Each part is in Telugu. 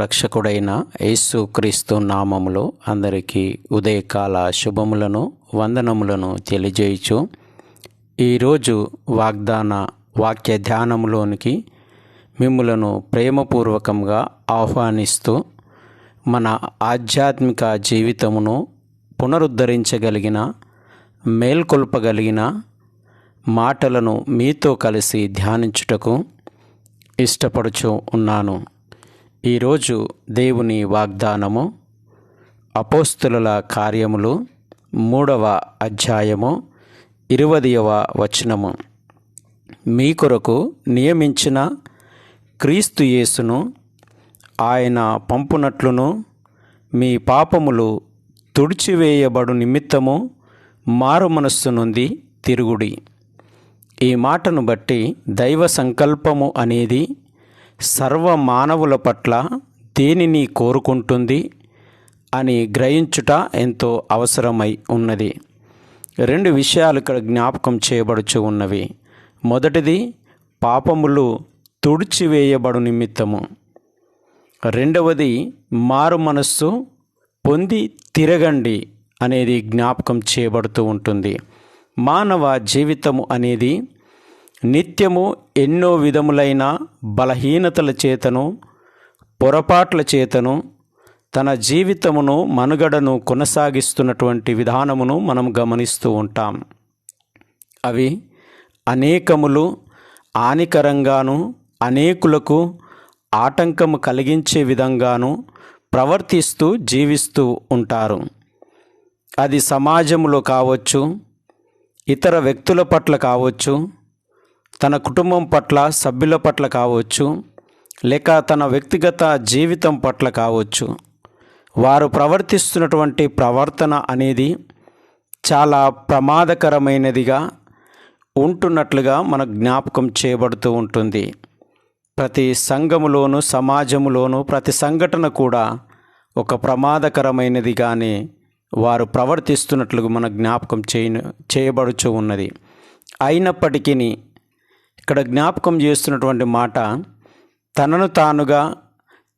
రక్షకుడైన యేసుక్రీస్తు నామములో అందరికీ ఉదయకాల శుభములను వందనములను తెలియజేయచ్చు ఈరోజు వాగ్దాన వాక్య ధ్యానములోనికి మిమ్ములను ప్రేమపూర్వకంగా ఆహ్వానిస్తూ మన ఆధ్యాత్మిక జీవితమును పునరుద్ధరించగలిగిన మేల్కొల్పగలిగిన మాటలను మీతో కలిసి ధ్యానించుటకు ఇష్టపడుచు ఉన్నాను. ఈరోజు దేవుని వాగ్దానము అపోస్తుల కార్యములు మూడవ అధ్యాయము ఇరవదవ వచనము. మీ కొరకు నియమించిన క్రీస్తు యేసును ఆయన పంపునట్లును మీ పాపములు తుడిచివేయబడు నిమిత్తము మారు మనస్సు నుండి తిరుగుడి. ఈ మాటను బట్టి దైవ సంకల్పము అనేది సర్వ మానవుల పట్ల దేనిని కోరుకుంటుంది అని గ్రహించుట ఎంతో అవసరమై ఉన్నది. రెండు విషయాలు ఇక్కడ జ్ఞాపకం చేయబడుచు ఉన్నవి. మొదటిది పాపములు తుడిచివేయబడు నిమిత్తము. రెండవది మారు మనస్సు పొంది తిరగండి అనేది జ్ఞాపకం చేయబడుతూ ఉంటుంది. మానవ జీవితము అనేది నిత్యము ఎన్నో విధములైన బలహీనతల చేతను పొరపాట్ల చేతను తన జీవితమును మనుగడను కొనసాగిస్తున్నటువంటి విధానమును మనం గమనిస్తూ ఉంటాం. అవి అనేకములు హానికరంగాను అనేకులకు ఆటంకము కలిగించే విధంగాను ప్రవర్తిస్తూ జీవిస్తూ ఉంటారు. అది సమాజంలో కావచ్చు ఇతర వ్యక్తుల పట్ల కావచ్చు తన కుటుంబం పట్ల సభ్యుల పట్ల కావచ్చు లేక తన వ్యక్తిగత జీవితం పట్ల కావచ్చు వారు ప్రవర్తిస్తున్నటువంటి ప్రవర్తన అనేది చాలా ప్రమాదకరమైనదిగా ఉంటున్నట్లుగా మన జ్ఞాపకం చేయబడుతూ ఉంటుంది. ప్రతి సంఘములోను సమాజములోను ప్రతి సంఘటన కూడా ఒక ప్రమాదకరమైనదిగానే వారు ప్రవర్తిస్తున్నట్లుగా మన జ్ఞాపకం చేయ చేయబడుచు ఉన్నది. అయినప్పటికీ ఇక్కడ జ్ఞాపకం చేస్తున్నటువంటి మాట తనను తానుగా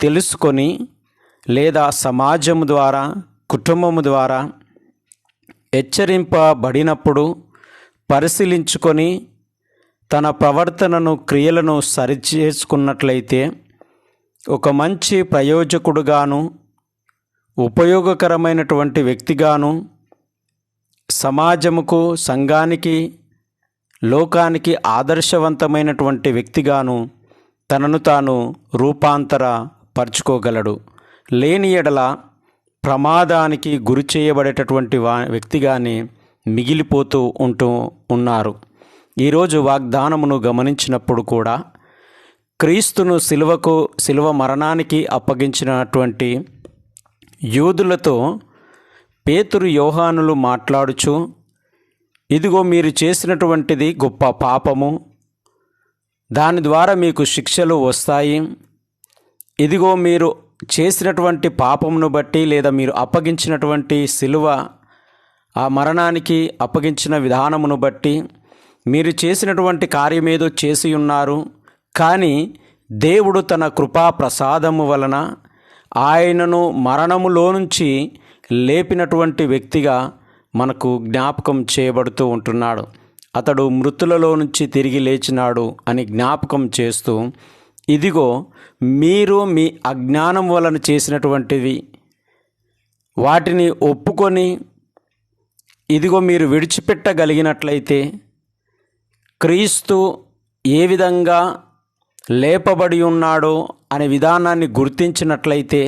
తెలుసుకొని లేదా సమాజము ద్వారా కుటుంబము ద్వారా హెచ్చరింపబడినప్పుడు పరిశీలించుకొని తన ప్రవర్తనను క్రియలను సరిచేసుకున్నట్లయితే ఒక మంచి ప్రయోజకుడుగాను ఉపయోగకరమైనటువంటి వ్యక్తిగాను సమాజముకు సంఘానికి లోకానికి ఆదర్శవంతమైనటువంటి వ్యక్తిగాను తనను తాను రూపాంతర పరుచుకోగలడు. లేని ఎడల ప్రమాదానికి గురి చేయబడేటటువంటి వా వ్యక్తిగానే మిగిలిపోతూ ఉంటూ ఉన్నారు. ఈరోజు వాగ్దానమును గమనించినప్పుడు కూడా క్రీస్తును సిలువకు సిలువ మరణానికి అప్పగించినటువంటి యూదులతో పేతురు యోహానులు మాట్లాడుచు ఇదిగో మీరు చేసినటువంటిది గొప్ప పాపము. దాని ద్వారా మీకు శిక్షలు వస్తాయి. ఇదిగో మీరు చేసినటువంటి పాపమును బట్టి లేదా మీరు అప్పగించినటువంటి సిలువ ఆ మరణానికి అప్పగించిన విధానమును బట్టి మీరు చేసినటువంటి కార్యమేదో చేసి ఉన్నారు. కానీ దేవుడు తన కృపా ప్రసాదము వలన ఆయనను మరణములో నుంచి లేపినటువంటి వ్యక్తిగా మనకు జ్ఞాపకం చేయబడుతూ ఉంటున్నాడు. అతడు మృతులలో నుంచి తిరిగి లేచినాడు అని జ్ఞాపకం చేస్తూ ఇదిగో మీరు మీ అజ్ఞానం వలన చేసినటువంటివి. వాటిని ఒప్పుకొని ఇదిగో మీరు విడిచిపెట్టగలిగినట్లయితే క్రీస్తు ఏ విధంగా లేపబడి ఉన్నాడో అనే విధానాన్ని గుర్తించినట్లయితే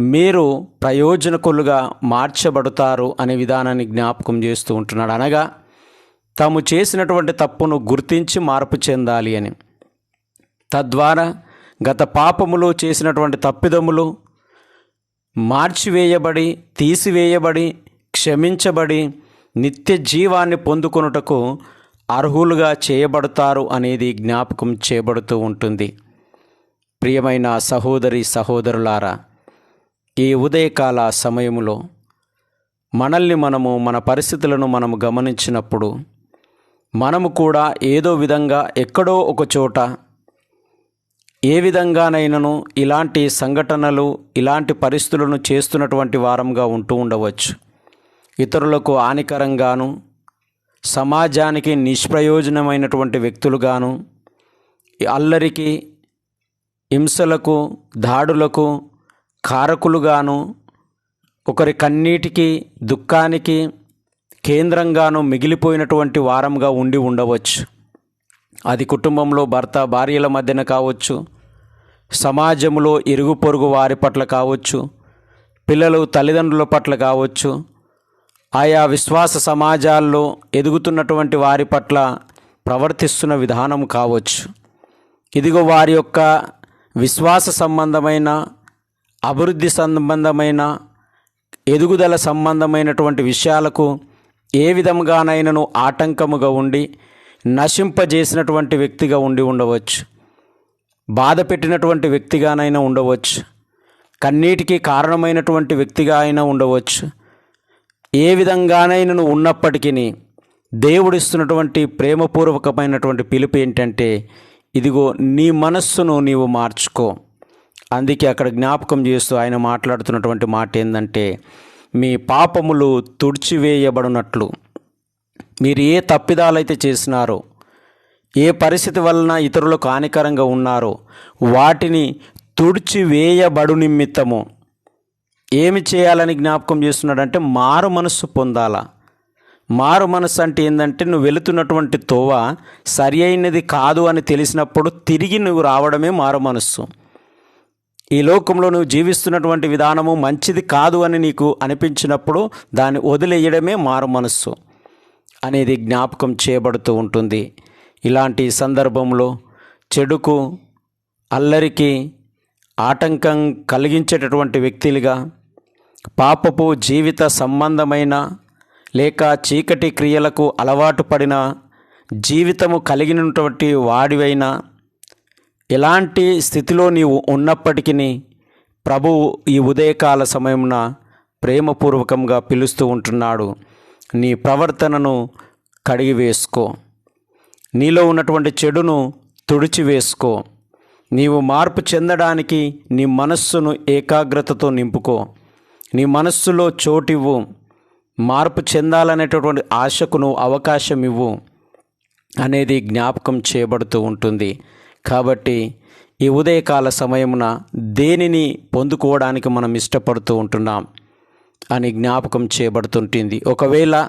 మీరు ప్రయోజనకులుగా మార్చబడతారు అనే విధానాన్ని జ్ఞాపకం చేస్తూ ఉంటున్నాడు. అనగా తాము చేసినటువంటి తప్పును గుర్తించి మార్పు చెందాలి అని. తద్వారా గత పాపములు చేసినటువంటి తప్పిదములు మార్చివేయబడి తీసివేయబడి క్షమించబడి నిత్య జీవాన్ని పొందుకొనుటకు అర్హులుగా చేయబడతారు అనేది జ్ఞాపకం చేయబడుతూ ఉంటుంది. ప్రియమైన సహోదరి సహోదరులారా ఈ ఉదయకాల సమయములో మనల్ని మనము మన పరిస్థితులను మనము గమనించినప్పుడు మనము కూడా ఏదో విధంగా ఎక్కడో ఒక చోట ఏ విధంగానైనాను ఇలాంటి సంఘటనలు ఇలాంటి పరిస్థితులను చేస్తున్నటువంటి వారంగా ఉంటూ ఉండవచ్చు. ఇతరులకు హానికరంగాను సమాజానికి నిష్ప్రయోజనమైనటువంటి వ్యక్తులుగాను అల్లరికి హింసలకు దాడులకు కారకులుగాను ఒకరి కన్నీటికి దుఃఖానికి కేంద్రంగాను మిగిలిపోయినటువంటి వారంగా ఉండి ఉండవచ్చు. అది కుటుంబంలో భర్త భార్యల మధ్యన కావచ్చు సమాజంలో ఇరుగు పొరుగు వారి పట్ల కావచ్చు పిల్లలు తల్లిదండ్రుల పట్ల కావచ్చు ఆయా విశ్వాస సమాజాల్లో ఎదుగుతున్నటువంటి వారి పట్ల ప్రవర్తిస్తున్న విధానం కావచ్చు. ఇదిగో వారి యొక్క విశ్వాస సంబంధమైన అభివృద్ధి సంబంధమైన ఎదుగుదల సంబంధమైనటువంటి విషయాలకు ఏ విధంగానైనను ఆటంకముగా ఉండి నశింపజేసినటువంటి వ్యక్తిగా ఉండి ఉండవచ్చు. బాధ పెట్టినటువంటి వ్యక్తిగానైనా ఉండవచ్చు. కన్నీటికి కారణమైనటువంటి వ్యక్తిగా అయినా ఉండవచ్చు. ఏ విధంగానైనా ఉన్నప్పటికీ దేవుడిస్తున్నటువంటి ప్రేమపూర్వకమైనటువంటి పిలుపు ఏంటంటే ఇదిగో నీ మనస్సును నీవు మార్చుకో. అందుకే అక్కడ జ్ఞాపకం చేస్తూ ఆయన మాట్లాడుతున్నటువంటి మాట ఏంటంటే మీ పాపములు తుడిచివేయబడినట్లు. మీరు ఏ తప్పిదాలైతే చేసినారో ఏ పరిస్థితి వలన ఇతరులకు హానికరంగా ఉన్నారో వాటిని తుడిచివేయబడు నిమిత్తము. ఏమి చేయాలని జ్ఞాపకం చేస్తున్నాడంటే మారు మనస్సు పొందాలా. మారు మనస్సు అంటే ఏంటంటే నువ్వు వెళుతున్నటువంటి తోవ సరి అయినది కాదు అని తెలిసినప్పుడు తిరిగి నువ్వు రావడమే మారు మనస్సు. ఈ లోకంలో నువ్వు జీవిస్తున్నటువంటి విధానము మంచిది కాదు అని నీకు అనిపించినప్పుడు దాన్ని వదిలేయడమే మారు మనస్సు అనేది జ్ఞాపకం చేయబడుతూ ఉంటుంది. ఇలాంటి సందర్భంలో చెడుకు అల్లరికి ఆటంకం కలిగించేటటువంటి వ్యక్తులుగా పాపపు జీవిత సంబంధమైన లేక చీకటి క్రియలకు అలవాటు పడిన జీవితము కలిగినటువంటి వాడివైనా ఎలాంటి స్థితిలో నీవు ఉన్నప్పటికీ ప్రభువు ఈ ఉదయకాల సమయమున ప్రేమపూర్వకంగా పిలుస్తూ ఉంటున్నాడు. నీ ప్రవర్తనను కడిగి వేసుకో నీలో ఉన్నటువంటి చెడును తుడిచివేసుకో. నీవు మార్పు చెందడానికి నీ మనస్సును ఏకాగ్రతతో నింపుకో. నీ మనస్సులో చోటివ్వు. మార్పు చెందాలనేటటువంటి ఆశకు నువ్వు అవకాశం ఇవ్వు అనేది జ్ఞాపకం చేయబడుతూ ఉంటుంది. కాబట్టి ఈ ఉదయకాల సమయమున దేనిని పొందుకోవడానికి మనం ఇష్టపడుతూ ఉంటున్నాం అని జ్ఞాపకం చేయబడుతుంటుంది. ఒకవేళ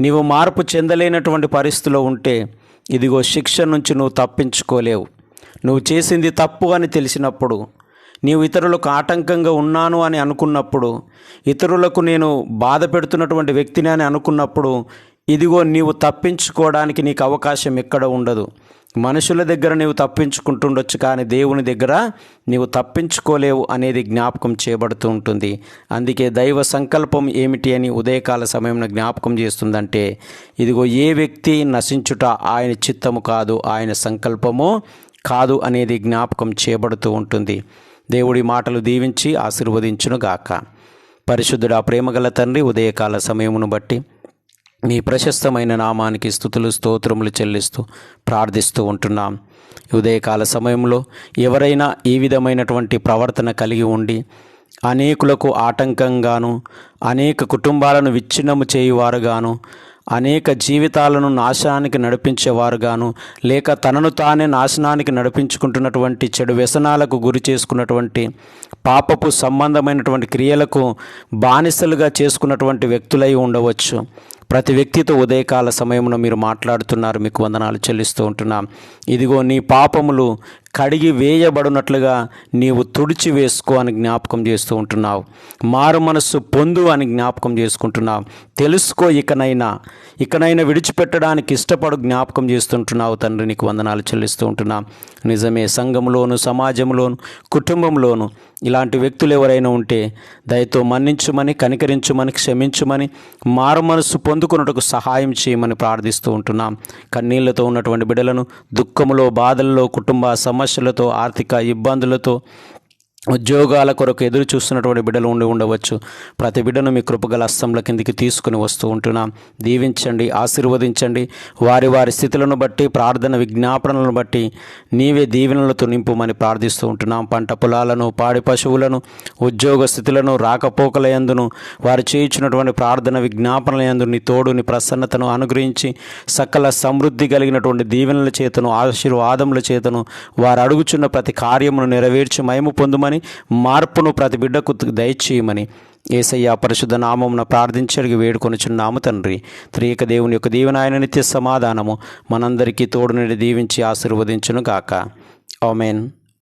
నీవు మార్పు చెందలేనటువంటి పరిస్థితిలో ఉంటే ఇదిగో శిక్ష నుంచి నువ్వు తప్పించుకోలేవు. నువ్వు చేసింది తప్పు అని తెలిసినప్పుడు నీవు ఇతరులకు ఆటంకంగా ఉన్నాను అని అనుకున్నప్పుడు ఇతరులకు నేను బాధ పెడుతున్నటువంటి వ్యక్తిని అని అనుకున్నప్పుడు ఇదిగో నీవు తప్పించుకోవడానికి నీకు అవకాశం ఎక్కడ ఉండదు. మనుషుల దగ్గర నీవు తప్పించుకుంటుండొచ్చు కానీ దేవుని దగ్గర నీవు తప్పించుకోలేవు అనేది జ్ఞాపకం చేయబడుతూ ఉంటుంది. అందుకే దైవ సంకల్పం ఏమిటి అని ఉదయకాల సమయంలో జ్ఞాపకం చేస్తుందంటే ఇదిగో ఏ వ్యక్తి నశించుట ఆయన చిత్తము కాదు ఆయన సంకల్పము కాదు అనేది జ్ఞాపకం చేయబడుతూ ఉంటుంది. దేవుడి మాటలు దీవించి ఆశీర్వదించునుగాక. పరిశుద్ధుడు ఆ ప్రేమగల తండ్రి ఉదయకాల సమయమును బట్టి మీ ప్రశస్తమైన నామానికి స్థుతులు స్తోత్రములు చెల్లిస్తూ ప్రార్థిస్తూ ఉంటున్నాం. ఉదయకాల సమయంలో ఎవరైనా ఈ విధమైనటువంటి ప్రవర్తన కలిగి ఉండి అనేకులకు ఆటంకంగాను అనేక కుటుంబాలను విచ్ఛిన్నము చేయువారుగాను అనేక జీవితాలను నాశనానికి నడిపించేవారుగాను లేక తనను తానే నాశనానికి నడిపించుకుంటున్నటువంటి చెడు వ్యసనాలకు గురి చేసుకున్నటువంటి పాపపు సంబంధమైనటువంటి క్రియలకు బానిసలుగా చేసుకున్నటువంటి వ్యక్తులై ఉండవచ్చు. ప్రతి వ్యక్తితో ఉదయకాల సమయంలో మీరు మాట్లాడుతున్నారు మీకు వందనాలు చెల్లిస్తూ ఉంటున్నాం. ఇదిగో నీ పాపములు కడిగి వేయబడినట్లుగా నీవు తుడిచి వేసుకో అని జ్ఞాపకం చేస్తూ ఉంటున్నావు. మారు మనస్సు పొందు అని జ్ఞాపకం చేసుకుంటున్నావు. తెలుసుకో ఇకనైనా. ఇకనైనా విడిచిపెట్టడానికి ఇష్టపడు జ్ఞాపకం చేస్తుంటున్నావు. తండ్రి నీకు వందనాలు చెల్లిస్తూ ఉంటున్నాం. నిజమే సంఘంలోను సమాజంలోను కుటుంబంలోను ఇలాంటి వ్యక్తులు ఎవరైనా ఉంటే దయతో మన్నించుమని కనికరించుమని క్షమించుమని మారు మనస్సు పొందుకున్నట్టుకు సహాయం చేయమని ప్రార్థిస్తూ ఉంటున్నాం. కన్నీళ్ళతో ఉన్నటువంటి బిడ్డలను దుఃఖములో బాధల్లో కుటుంబ సమస్యలతో ఆర్థిక ఇబ్బందులతో ఉద్యోగాల కొరకు ఎదురు చూస్తున్నటువంటి బిడ్డలు ఉండి ఉండవచ్చు. ప్రతి బిడ్డను మీ కృపగల అస్తంల కిందికి తీసుకుని వస్తూ ఉంటున్నాం. దీవించండి ఆశీర్వదించండి. వారి వారి స్థితులను బట్టి ప్రార్థన విజ్ఞాపనలను బట్టి నీవే దీవెనలతో నింపుమని ప్రార్థిస్తూ ఉంటున్నాం. పంట పొలాలను పాడి పశువులను ఉద్యోగ స్థితులను రాకపోకల యందును వారు చేయించినటువంటి ప్రార్థన విజ్ఞాపనల యందు నీ తోడు నీ ప్రసన్నతను అనుగ్రహించి సకల సమృద్ధి కలిగినటువంటి దీవెనల చేతను ఆశీర్వాదముల చేతను వారు అడుగుచున్న ప్రతి కార్యమును నెరవేర్చి మయము పొందుమని మార్పును ప్రతి బిడ్డకు దయచేయమని ఏసయ్య పరిశుద్ధ నామమున ప్రార్థించి వేడుకొని వేడుకొనుచున్నాము తండ్రి. త్రియక దేవుని యొక్క దీవెన నిత్య సమాధానము మనందరికీ తోడు నుండి దీవించి ఆశీర్వదించును గాక ఆమెన్.